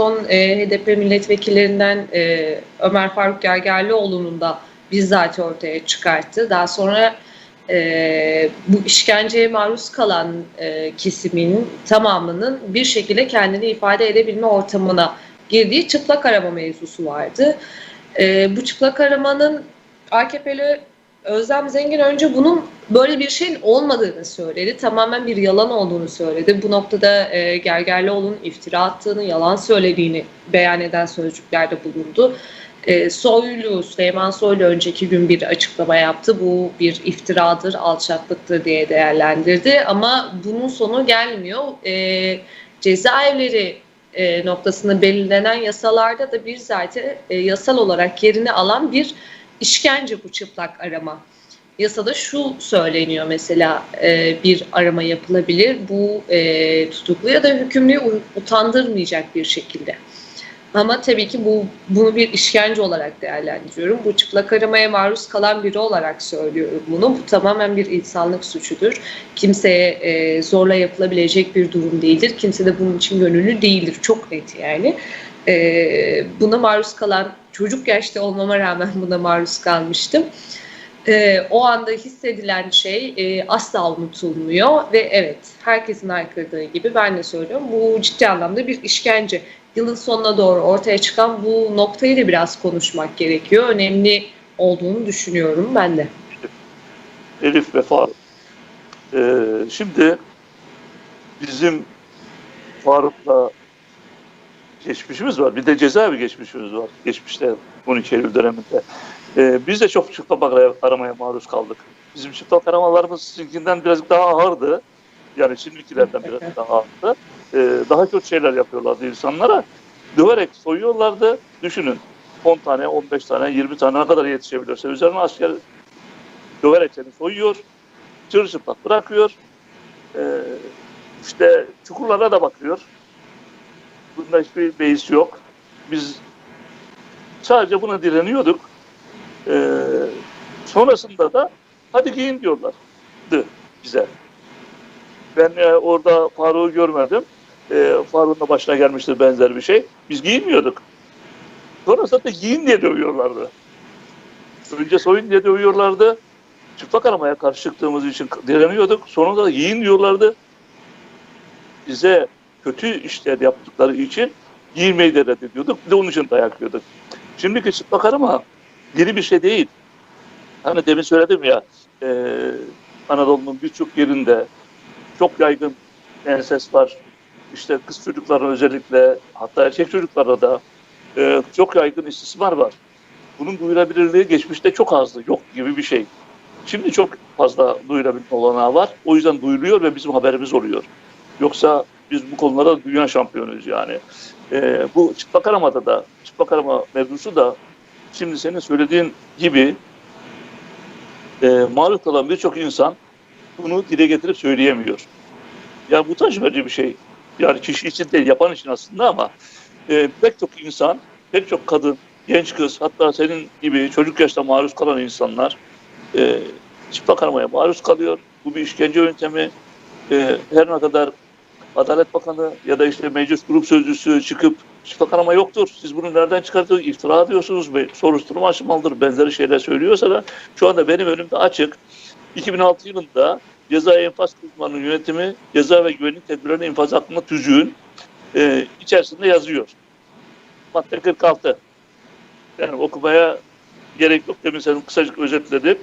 son e, HDP milletvekillerinden e, Ömer Faruk Gergerlioğlu'nun da bizzat ortaya çıkarttı. Daha sonra e, bu işkenceye maruz kalan e, kesimin tamamının bir şekilde kendini ifade edebilme ortamına girdiği çıplak arama mevzusu vardı. E, bu çıplak aramanın AKP'li Özlem Zengin önce bunun böyle bir şeyin olmadığını söyledi. Tamamen bir yalan olduğunu söyledi. Bu noktada e, Gergerlioğlu'nun iftira attığını, yalan söylediğini beyan eden sözcüklerde bulundu. E, Soylu, Süleyman Soylu önceki gün bir açıklama yaptı. Bu bir iftiradır, alçaklıktır diye değerlendirdi. Ama bunun sonu gelmiyor. E, cezaevleri e, noktasında belirlenen yasalarda da bir zaten e, yasal olarak yerini alan bir işkence bu çıplak arama. Yasada şu söyleniyor mesela e, bir arama yapılabilir. Bu e, tutuklu ya da hükümlüyü utandırmayacak bir şekilde. Ama tabii ki bu bunu bir işkence olarak değerlendiriyorum. Bu çıplak aramaya maruz kalan biri olarak söylüyorum bunu. Bu tamamen bir insanlık suçudur. Kimseye e, zorla yapılabilecek bir durum değildir. Kimse de bunun için gönüllü değildir. Çok net yani. E, buna maruz kalan çocuk yaşta olmama rağmen buna maruz kalmıştım. E, o anda hissedilen şey e, asla unutulmuyor ve evet herkesin haykırdığı gibi ben de söylüyorum bu ciddi anlamda bir işkence. Yılın sonuna doğru ortaya çıkan bu noktayı da biraz konuşmak gerekiyor. Önemli olduğunu düşünüyorum ben de. Elif ve Faruk. Ee, şimdi bizim Faruk'la geçmişimiz var. Bir de cezaevi geçmişimiz var. Geçmişte 12 Eylül döneminde. Ee, biz de çok çıplak aramaya maruz kaldık. Bizim çıplak aramalarımız sizinkinden biraz daha ağırdı. Yani şimdikilerden biraz daha ağırdı. Ee, daha kötü şeyler yapıyorlardı insanlara. Döverek soyuyorlardı. Düşünün 10 tane, 15 tane, 20 tane ne kadar yetişebiliyorsa üzerine asker döverek seni soyuyor. Çırılçıplak bırakıyor. Ee, işte çukurlara da bakıyor. Bunda hiçbir beis yok. Biz sadece buna direniyorduk. Ee, sonrasında da hadi giyin diyorlardı bize. Ben e, orada Faruk'u görmedim. E, Faruk'un da başına gelmiştir benzer bir şey. Biz giyinmiyorduk. Sonrasında da giyin diye dövüyorlardı. Önce soyun diye dövüyorlardı. Çıplak aramaya karşı çıktığımız için direniyorduk. Sonunda da giyin diyorlardı. Bize kötü işler yaptıkları için giyinmeyi de reddediyorduk. Bir de onun için dayak yiyorduk. Şimdiki çıplak arama yeni bir şey değil. Hani demin söyledim ya e, Anadolu'nun birçok yerinde çok yaygın enses var. İşte kız çocukların özellikle hatta erkek çocuklarda da e, çok yaygın istismar var. Bunun duyulabilirliği geçmişte çok azdı. Yok gibi bir şey. Şimdi çok fazla duyulabilme olanağı var. O yüzden duyuluyor ve bizim haberimiz oluyor. Yoksa biz bu konularda dünya şampiyonuyuz yani. E, bu çıplak aramada da, çıplak arama mevzusu da şimdi senin söylediğin gibi e, maruz kalan birçok insan bunu dile getirip söyleyemiyor. Yani bu utanç verici bir şey. Yani kişi için değil, yapan için aslında ama e, pek çok insan, pek çok kadın, genç kız, hatta senin gibi çocuk yaşta maruz kalan insanlar e, çıplak aramaya maruz kalıyor. Bu bir işkence yöntemi. E, her ne kadar Adalet Bakanı ya da işte meclis grup sözcüsü çıkıp arama yoktur. Siz bunu nereden çıkartıyorsunuz? İftira diyorsunuz. Soruşturma açmalıdır. Benzeri şeyler söylüyorsa da şu anda benim önümde açık. 2006 yılında Ceza Enfaz Kurulu'nun yönetimi ceza ve güvenlik tedbirlerine infaz hakkında tüzüğün e, içerisinde yazıyor. Madde 46. Yani okumaya gerek yok. Demin senin kısacık özetledim.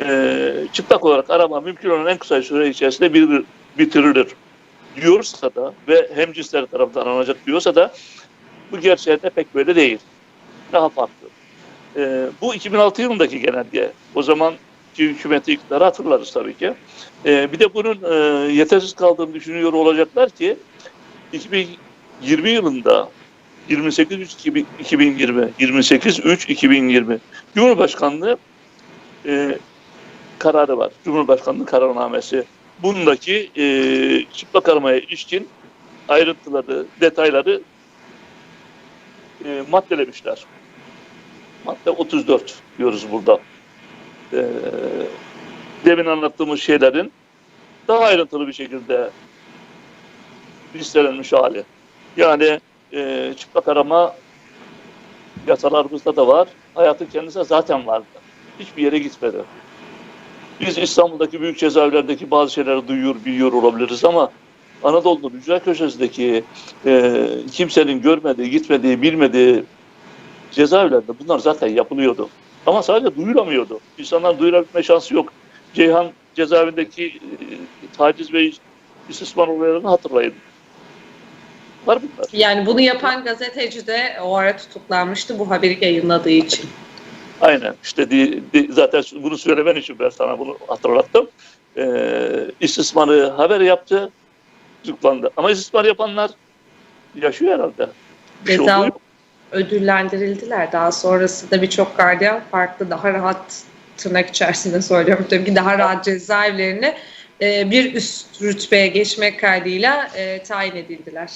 E, çıplak olarak arama mümkün olan en kısa süre içerisinde bir, bitirilir diyorsa da ve hem cinsler tarafından aranacak diyorsa da bu gerçeğinde pek böyle değil. Daha farklı. E, bu 2006 yılındaki genelge. O zaman hükümeti iktidarı hatırlarız tabii ki. E, bir de bunun e, yetersiz kaldığını düşünüyor olacaklar ki 2020 yılında 28 3 2020 28 3 2020 Cumhurbaşkanlığı e, kararı var. Cumhurbaşkanlığı kararnamesi. Bundaki e, çıplak aramaya ilişkin ayrıntıları, detayları e, maddelemişler. Madde 34 diyoruz burada. E, demin anlattığımız şeylerin daha ayrıntılı bir şekilde listelenmiş hali. Yani e, çıplak arama yasalarımızda da var. Hayatın kendisi zaten vardı. Hiçbir yere gitmedi. Biz İstanbul'daki büyük cezaevlerdeki bazı şeyleri duyuyor, biliyor olabiliriz ama Anadolu'nun ücra köşesindeki e, kimsenin görmediği, gitmediği, bilmediği cezaevlerinde bunlar zaten yapılıyordu. Ama sadece duyuramıyordu. İnsanlar duyurabilme şansı yok. Ceyhan cezaevindeki e, taciz ve istismar olaylarını hatırlayın. Var bunlar. Yani bunu yapan gazeteci de o ara tutuklanmıştı bu haberi yayınladığı için. Aynen. İşte di- di- zaten bunu söylemen için ben sana bunu hatırlattım. Ee, istismarı haber yaptı, tutuklandı. Ama istismar yapanlar yaşıyor herhalde. Bir şey Ceza yok. ödüllendirildiler. Daha sonrasında birçok gardiyan farklı daha rahat tırnak içerisinde söylüyorum tabii ki daha rahat cezaevlerine e, bir üst rütbeye geçmek kaydıyla e, tayin edildiler.